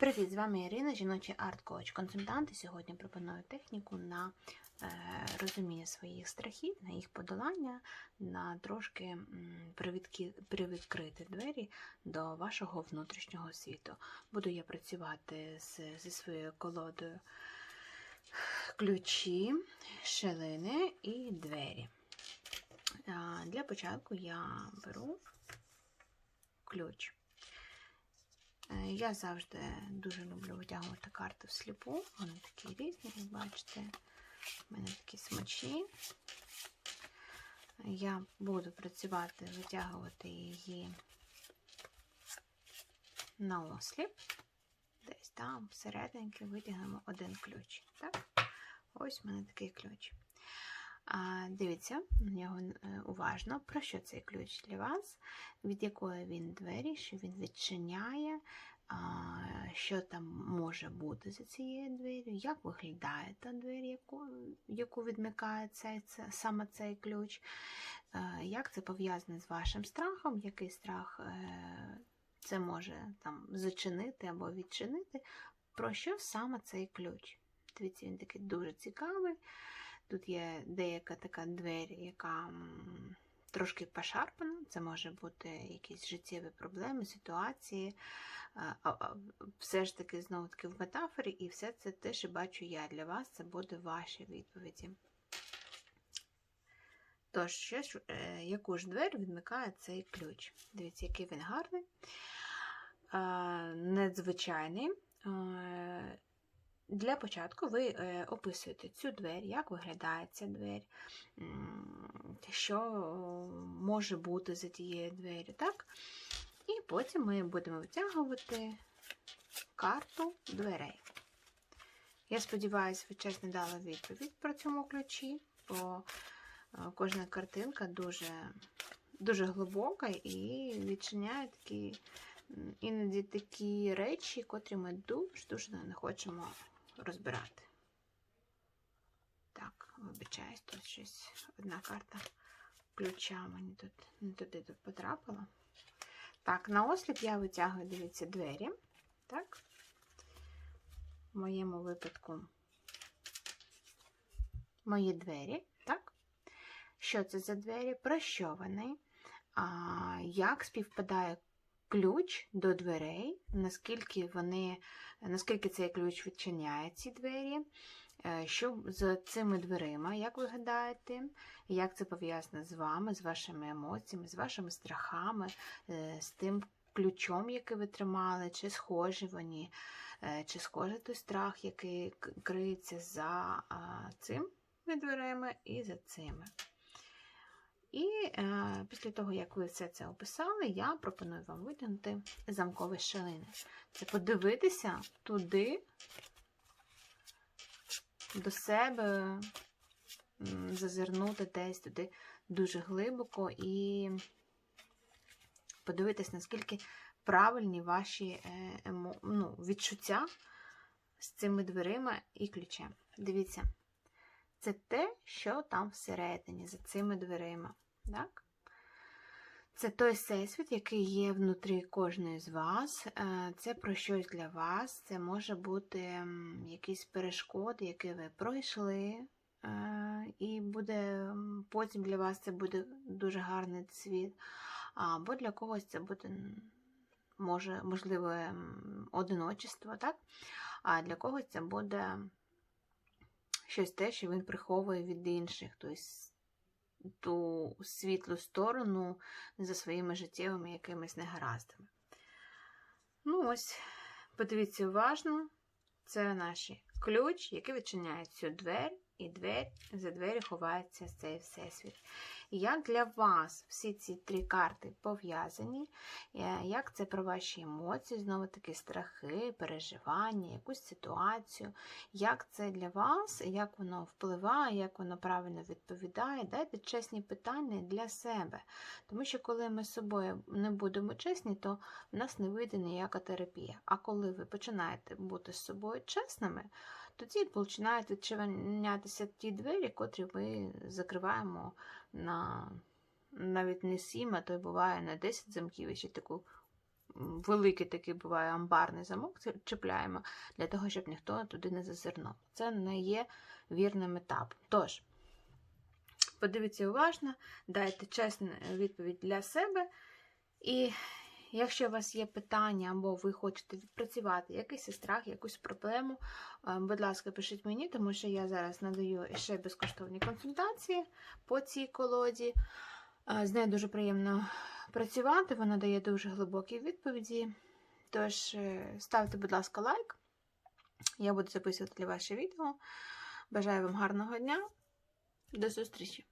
Привіт, з вами Ірина, жіночий арт-коуч, консультант. І сьогодні пропоную техніку на е, розуміння своїх страхів, на їх подолання, на трошки привідкрити двері до вашого внутрішнього світу. Буду я працювати з, зі своєю колодою ключі, шелини і двері. Для початку я беру ключ. Е, Я завжди дуже люблю витягувати карти всліпу. Вони такі різні, як бачите. У мене такі смачні. Я буду працювати, витягувати її на осліп. Десь там всерединки витягнемо один ключ. Так? Ось у мене такий ключ. Дивіться нього е, уважно, про що цей ключ для вас, від якої він двері, що він відчиняє, що там може бути за цією двері, як виглядає та двері, яку, яку відмикає цей, це, саме цей ключ, е, як це пов'язане з вашим страхом, який страх е, це може там зачинити або відчинити, про що саме цей ключ. Дивіться, він такий дуже цікавий. Тут є деяка така двері, яка трошки пошарпана. Це може бути якісь життєві проблеми, ситуації. Все ж таки, знову таки, в метафорі, і все це теж бачу я для вас, це буде ваші відповіді. Тож, що ж, е, яку ж двері відмикає цей ключ? Дивіться, який він гарний, е, незвичайний. Е, для початку ви е, описуєте цю двері, як виглядає ця двері, що може бути за тією двері, так? І потім ми будемо витягувати карту дверей. Я сподіваюся, ви чесно дали відповідь про цьому ключі, бо е, кожна картинка дуже, дуже глибока і відчиняє такі, іноді такі речі, котрі ми дуже-дуже не хочемо розбирати. Так, вибачаюсь, тут щось одна карта ключа мені тут не туди тут потрапила. Так, на осліп я витягую, дивіться, двері. Так. В моєму випадку мої двері, так? Що це за двері? Про що вони? А, як співпадає ключ до дверей, наскільки вони, наскільки цей ключ відчиняє ці двері, е, що за цими дверима, як ви гадаєте, як це пов'язано з вами, з вашими емоціями, з вашими страхами, е, з тим ключом, який ви тримали, чи схожі вони, е, чи схожий той страх, який криється за а, цими дверима і за цими. І е, після того, як ви все це описали, я пропоную вам витягнути замкові шалини. Це подивитися туди, до себе, зазирнути десь туди дуже глибоко і подивитись, наскільки правильні ваші е, емо, ну, відчуття з цими дверима і ключем. Дивіться, це те, що там всередині, за цими дверима. Так? Це той всесвіт, який є внутрі кожної з вас. Е, Це про щось для вас. Це може бути якісь перешкоди, які ви пройшли. е, І буде потім для вас це буде дуже гарний світ. Або для когось це буде може, можливо одиночество, так? а для когось це буде щось те, що він приховує від інших, тобто ту світлу сторону за своїми життєвими якимись негараздами. Ну, ось, подивіться уважно, це наш ключ, який відчиняє цю двері, і двері, за двері ховається цей всесвіт. Як для вас всі ці три карти пов'язані, е, як це про ваші емоції, знову таки страхи, переживання, якусь ситуацію, як це для вас, як воно впливає, як воно правильно відповідає, дайте чесні питання для себе. Тому що коли ми з собою не будемо чесні, то в нас не вийде ніяка терапія. А коли ви починаєте бути з собою чесними, тоді починають відчинятися ті двері, котрі ми закриваємо на навіть не сім, а то й буває на 10 замків, і ще таку великий такий буває амбарний замок, чіпляємо для того, щоб ніхто туди не зазирнув. Це не є вірним етапом. Тож, подивіться уважно, дайте чесну відповідь для себе. І якщо у вас є питання або ви хочете відпрацювати якийсь страх, якусь проблему, е, будь ласка, пишіть мені, тому що я зараз надаю ще безкоштовні консультації по цій колоді. Е, З нею дуже приємно працювати, вона дає дуже глибокі відповіді. Тож е, ставте, будь ласка, лайк. Я буду записувати для вас відео. Бажаю вам гарного дня. До зустрічі!